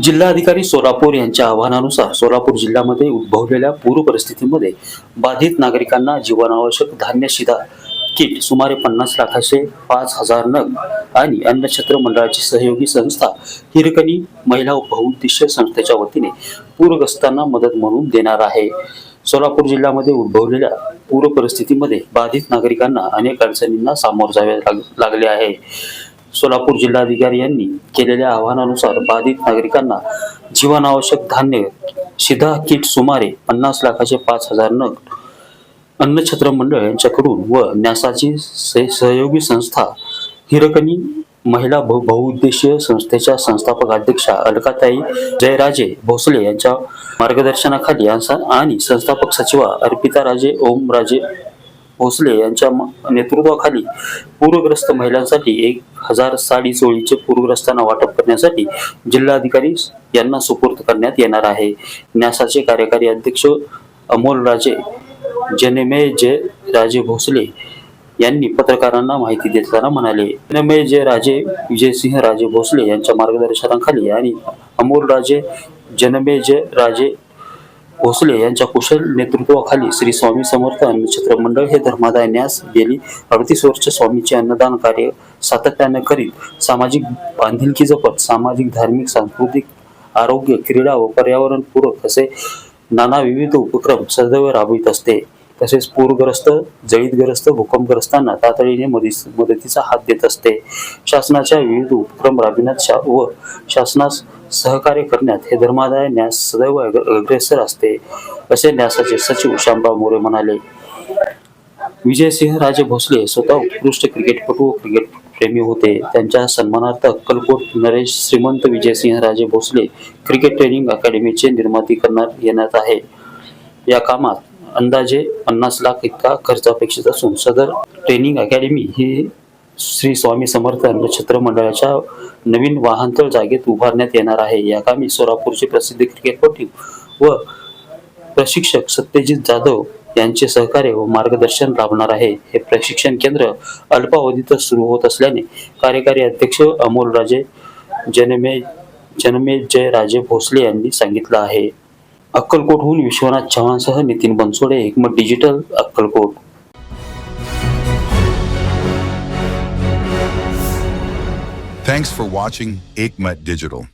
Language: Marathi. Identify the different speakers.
Speaker 1: जिल्हाधिकारी सोलापूर यांच्या आवाहनानुसार सोलापूर जिल्ह्यामध्ये उद्भवलेल्या पूर परिस्थितीमध्ये बाधित नागरिकांना जीवनावश्यक धान्य शिधा किट सुमारे पन्नास लाखाचे पाच हजार नग आणि अन्नछत्र मंडळाची सहयोगी संस्था हिरकणी महिला बहुउद्देशीय संस्थेच्या वतीने पूरग्रस्तांना मदत म्हणून देणार आहे. सोलापूर जिल्ह्यामध्ये उद्भवलेल्या पूर परिस्थितीमध्ये बाधित नागरिकांना अनेक अडचणींना सामोर जावे लाग- लागले आहे. सोलापूर जिल्हाधिकारी यांनी केलेल्या आवाहनानुसार बाधित नागरिकांना जीवनावश्यक धान्य शिधा किट सुमारे पन्नास लाखाचे पाच हजार नग अन्नछत्र मंडळ यांच्याकडून व न्यासाची सहयोगी संस्था हिरकणी महिला बहु बहुउद्देशीय संस्थेच्या संस्थापक अध्यक्षा अलकाताई जयराजे भोसले यांच्या मार्गदर्शनाखाली आणि संस्थापक सचिवा अर्पिता राजे ओमराजे भोसले यांच्या म- नेतृत्वाखाली पूरग्रस्त महिलांसाठी एक हजार साडी चोळीचे पूरग्रस्तांना वाटप करण्यासाठी जिल्हाधिकारी यांना सुपूर्द करण्यात येणार आहे. न्यासाचे कार्यकारी अध्यक्ष अमोल राजे जनेमे जय राजे भोसले यांनी पत्रकारांना माहिती देताना म्हणाले जनमे जय राजे विजयसिंह राजे भोसले यांच्या मार्गदर्शनाखाली आणि अमोल राजे जनमे जय राजे भोसले यांच्या कुशल नेतृत्वाखाली श्री स्वामी समर्थ अन्नछत्र मंडळ हे धर्मादाय न्यास गेली अडतीस वर्ष स्वामीचे अन्नदान कार्य सातत्याने करीत सामाजिक बांधिलकी जपत सामाजिक धार्मिक सांस्कृतिक आरोग्य क्रीडा व पर्यावरणपूरक असे नाना विविध उपक्रम सदैव राबवित असते. तसेच पूरग्रस्त जळीतग्रस्त भूकंपग्रस्तांना तातडीने मदतीस- मदतीचा हात देत असते. शासनाच्या विविध उपक्रम राबविण्यात शा व शासनास सहकार्य करण्यात हे धर्मादाय न्यास सदैव अग्रेसर असते असे न्यासाचे सचिव शांबा मोरे म्हणाले. विजयसिंह राजे भोसले स्वतः उत्कृष्ट क्रिकेटपटू व क्रिकेट प्रेमी होते. त्यांच्या सन्मानार्थ अक्कलकोट नरेश श्रीमंत विजयसिंह राजे भोसले क्रिकेट ट्रेनिंग अकॅडमीचे निर्माती करण्यात येण्यात आहे. या कामात अंदाजे पन्नास लाख इतका खर्च अपेक्षित असून सदर ट्रेनिंग अकॅडमी ही श्री स्वामी समर्थ अन्नछत्र मंडळाच्या नवीन वाहनतळ जागेत उभारण्यात येणार आहे. या कामी सोलापूरचे प्रसिद्ध क्रिकेटपटू व प्रशिक्षक सत्यजित जाधव यांचे सहकार्य व मार्गदर्शन लाभणार आहे. हे प्रशिक्षण केंद्र अल्पावधीतच सुरू होत असल्याने कार्यकारी अध्यक्ष अमोल राजे जनमे जनमे जय राजे भोसले यांनी सांगितलं आहे. अक्कलकोटहून Vishwanath चव्हाणसह Nitin Bansode Ekmat digital Akkalkot.
Speaker 2: Thanks for watching Ekmat digital